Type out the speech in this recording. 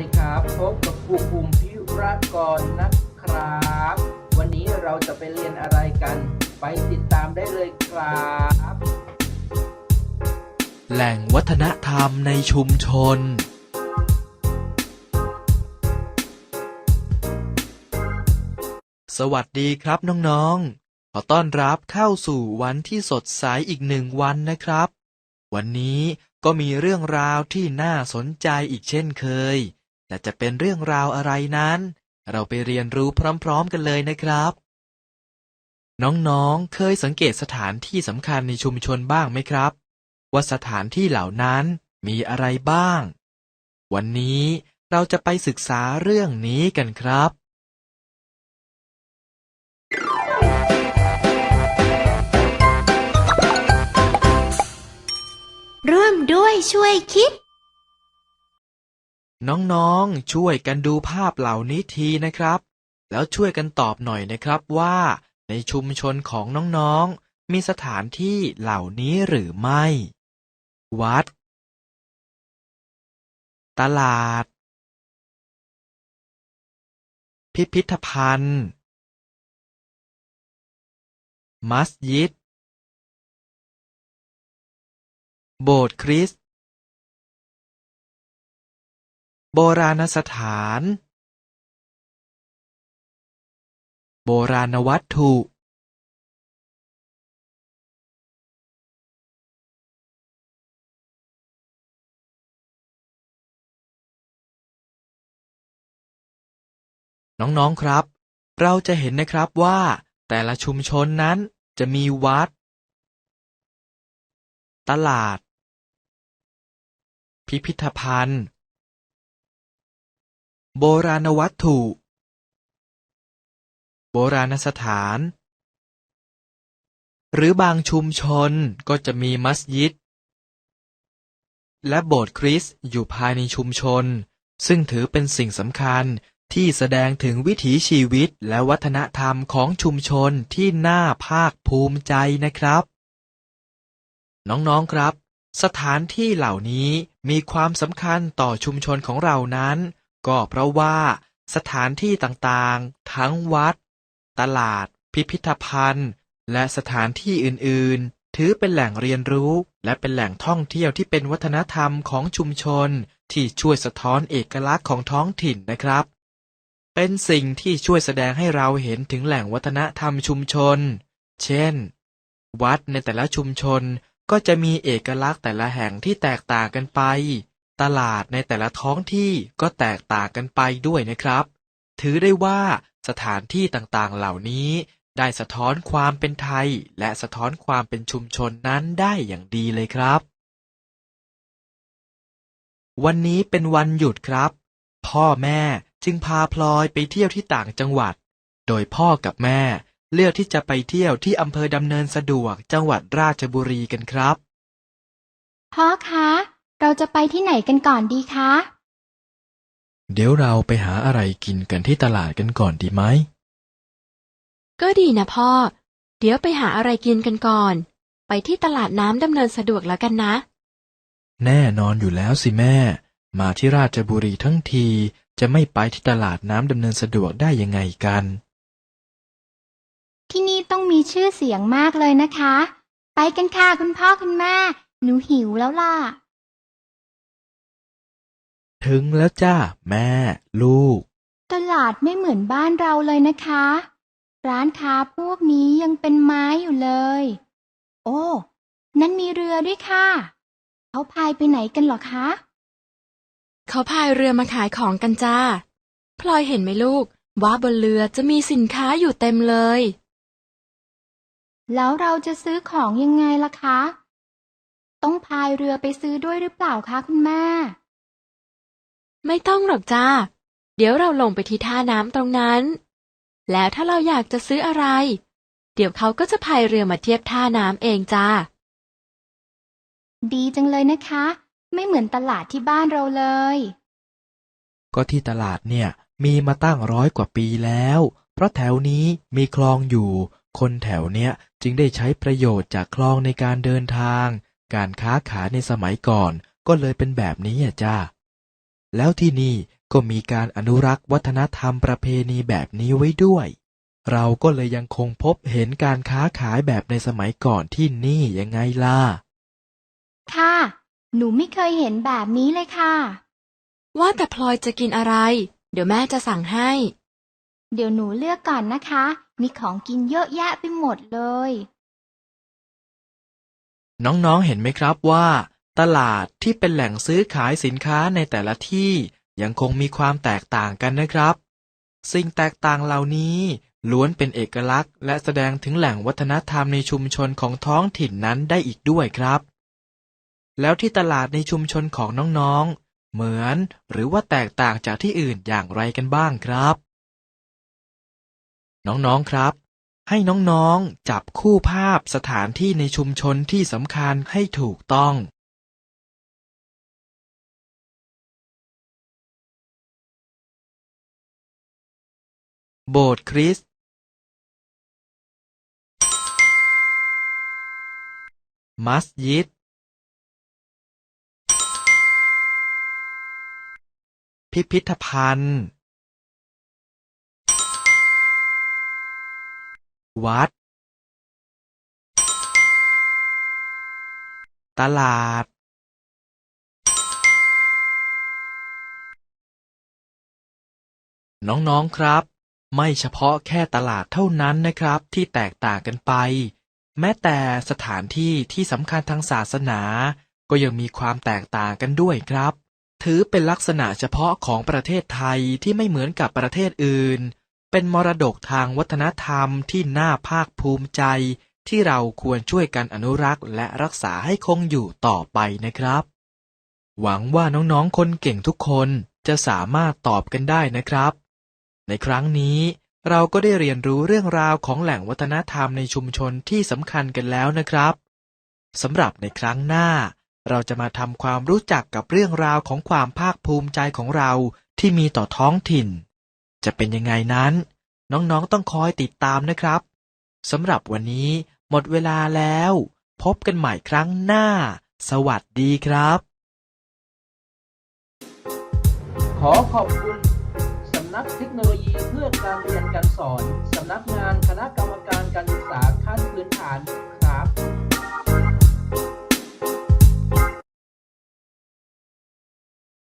ดีครับพบกับครูภูมิพิรากรนะครับ วันนี้เราจะไปเรียนอะไรกัน ไปติดตามได้เลยครับ แหล่งวัฒนธรรมในชุมชน สวัสดีครับน้องๆ ขอต้อนรับเข้าสู่วันที่สดใสอีกหนึ่งวันนะครับ วันนี้ก็มีเรื่องราวที่น่าสนใจอีกเช่นเคย แต่จะเป็นเรื่องราวอะไรนั้น เราไปเรียนรู้พร้อมๆกันเลยนะครับ น้องๆ เคยสังเกตสถานที่สำคัญในชุมชนบ้างไหมครับ ว่าสถานที่เหล่านั้นมีอะไรบ้าง วันนี้เราจะไปศึกษาเรื่องนี้กันครับร่วมด้วยช่วยคิด น้องๆ ช่วยกันดูภาพเหล่านี้ทีนะครับ แล้วช่วยกันตอบหน่อยนะครับว่า ในชุมชนของน้องๆ มีสถานที่เหล่านี้หรือไม่ วัด ตลาด พิพิธภัณฑ์ มัสยิด โบสถ์คริสต์ โบราณสถาน โบราณวัตถุ น้อง ๆ ครับ เราจะเห็นนะครับว่า แต่ละชุมชนนั้นจะมีวัด ตลาด พิพิธภัณฑ์ โบราณวัตถุ โบราณสถาน หรือบางชุมชนก็จะมีมัสยิด และโบสถ์คริสต์อยู่ภายในชุมชน ซึ่งถือเป็นสิ่งสำคัญที่แสดงถึงวิถีชีวิตและวัฒนธรรมของชุมชนที่น่าภาคภูมิใจนะครับ น้องๆครับ สถานที่เหล่านี้มีความสำคัญต่อชุมชนของเรานั้น ก็เพราะว่าสถานที่ต่างๆ ทั้งวัด ตลาด พิพิธภัณฑ์ และสถานที่อื่นๆ ถือเป็นแหล่งเรียนรู้ และเป็นแหล่งท่องเที่ยวที่เป็นวัฒนธรรมของชุมชน ที่ช่วยสะท้อนเอกลักษณ์ของท้องถิ่นนะครับ เป็นสิ่งที่ช่วยแสดงให้เราเห็นถึงแหล่งวัฒนธรรมชุมชน เช่น วัดในแต่ละชุมชนก็จะมีเอกลักษณ์แต่ละแห่งที่แตกต่างกันไป ตลาดในแต่ละท้องที่ก็แตกต่างกันไปด้วยนะครับ ถือได้ว่าสถานที่ต่างๆเหล่านี้ได้สะท้อนความเป็นไทย และสะท้อนความเป็นชุมชนนั้นได้อย่างดีเลยครับ วันนี้เป็นวันหยุดครับ พ่อแม่จึงพาพลอยไปเที่ยวที่ต่างจังหวัด โดยพ่อกับแม่เลือกที่จะไปเที่ยวที่อำเภอดำเนินสะดวกจังหวัดราชบุรีกันครับ พ่อคะ เราจะไปที่ไหนกันก่อนดีคะ เดี๋ยวเราไปหาอะไรกินกันที่ตลาดกันก่อนดีไหม ก็ดีนะพ่อ เดี๋ยวไปหาอะไรกินกันก่อน ไปที่ตลาดน้ำดำเนินสะดวกแล้วกันนะ แน่นอนอยู่แล้วสิแม่ มาที่ราชบุรีทั้งที จะไม่ไปที่ตลาดน้ำดำเนินสะดวกได้ยังไงกัน ที่นี่ต้องมีชื่อเสียงมากเลยนะคะ ไปกันค่ะคุณพ่อคุณแม่ หนูหิวแล้วล่ะ ถึงแล้วจ้า แม่ ลูก ตลาดไม่เหมือนบ้านเราเลยนะคะ ร้านค้าพวกนี้ยังเป็นไม้อยู่เลย โอ้ นั่นมีเรือด้วยค่ะ เขาพายไปไหนกันเหรอคะ เขาพายเรือมาขายของกันจ้า พลอยเห็นไหมลูก ว่าบนเรือจะมีสินค้าอยู่เต็มเลย แล้วเราจะซื้อของยังไงล่ะคะ ต้องพายเรือไปซื้อด้วยหรือเปล่าคะคุณแม่ ไม่ต้องหรอกจ้า เดี๋ยวเราลงไปที่ท่าน้ำตรงนั้น แล้วถ้าเราอยากจะซื้ออะไร เดี๋ยวเขาก็จะพายเรือมาเทียบท่าน้ำเองจ้า ดีจังเลยนะคะ ไม่เหมือนตลาดที่บ้านเราเลย ก็ที่ตลาดเนี่ยมีมาตั้งร้อยกว่าปีแล้ว เพราะแถวนี้มีคลองอยู่ คนแถวเนี้ยจึงได้ใช้ประโยชน์จากคลองในการเดินทาง การค้าขายในสมัยก่อนก็เลยเป็นแบบนี้อะจ้า แล้วที่นี่ก็มีการอนุรักษ์วัฒนธรรมประเพณีแบบนี้ไว้ด้วย เราก็เลยยังคงพบเห็นการค้าขายแบบในสมัยก่อนที่นี่ยังไงล่ะ ค่ะ หนูไม่เคยเห็นแบบนี้เลยค่ะ ว่าแต่พลอยจะกินอะไร เดี๋ยวแม่จะสั่งให้ เดี๋ยวหนูเลือกก่อนนะคะ มีของกินเยอะแยะไปหมดเลย น้องๆเห็นไหมครับว่า ตลาดที่เป็นแหล่งซื้อขายสินค้าในแต่ละที่ยังคงมีความแตกต่างกันนะครับ สิ่งแตกต่างเหล่านี้ล้วนเป็นเอกลักษณ์ และแสดงถึงแหล่งวัฒนธรรมในชุมชนของท้องถิ่นนั้นได้อีกด้วยครับ แล้วที่ตลาดในชุมชนของน้องๆ เหมือนหรือว่าแตกต่างจากที่อื่นอย่างไรกันบ้างครับ น้องๆครับ ให้น้องๆจับคู่ภาพสถานที่ในชุมชนที่สำคัญให้ถูกต้อง โบสถ์คริสต์มัสยิด พิพิธภัณฑ์ วัด ตลาด น้อง ๆ ครับ ไม่เฉพาะแค่ตลาดเท่านั้นนะครับที่แตกต่างกันไป แม้แต่สถานที่ที่สำคัญทางศาสนา ก็ยังมีความแตกต่างกันด้วยครับ ถือเป็นลักษณะเฉพาะของประเทศไทยที่ไม่เหมือนกับประเทศอื่น เป็นมรดกทางวัฒนธรรมที่น่าภาคภูมิใจ ที่เราควรช่วยกันอนุรักษ์ และรักษาให้คงอยู่ต่อไปนะครับ หวังว่าน้องๆคนเก่งทุกคนจะสามารถตอบกันได้นะครับ ในครั้งนี้เราก็ได้เรียนรู้เรื่องราวของแหล่งวัฒนธรรมในชุมชนที่สำคัญกันแล้วนะครับสำหรับในครั้งหน้า เราจะมาทำความรู้จักกับเรื่องราวของความภาคภูมิใจของเราที่มีต่อท้องถิ่น จะเป็นยังไงนั้น น้องๆต้องคอยติดตามนะครับสำหรับวันนี้หมดเวลาแล้ว พบกันใหม่ครั้งหน้า สวัสดีครับ ขอขอบคุณ นักเทคโนโลยีเพื่อการเรียนการสอน สำนักงานคณะกรรมการการศึกษาขั้นพื้นฐานครับ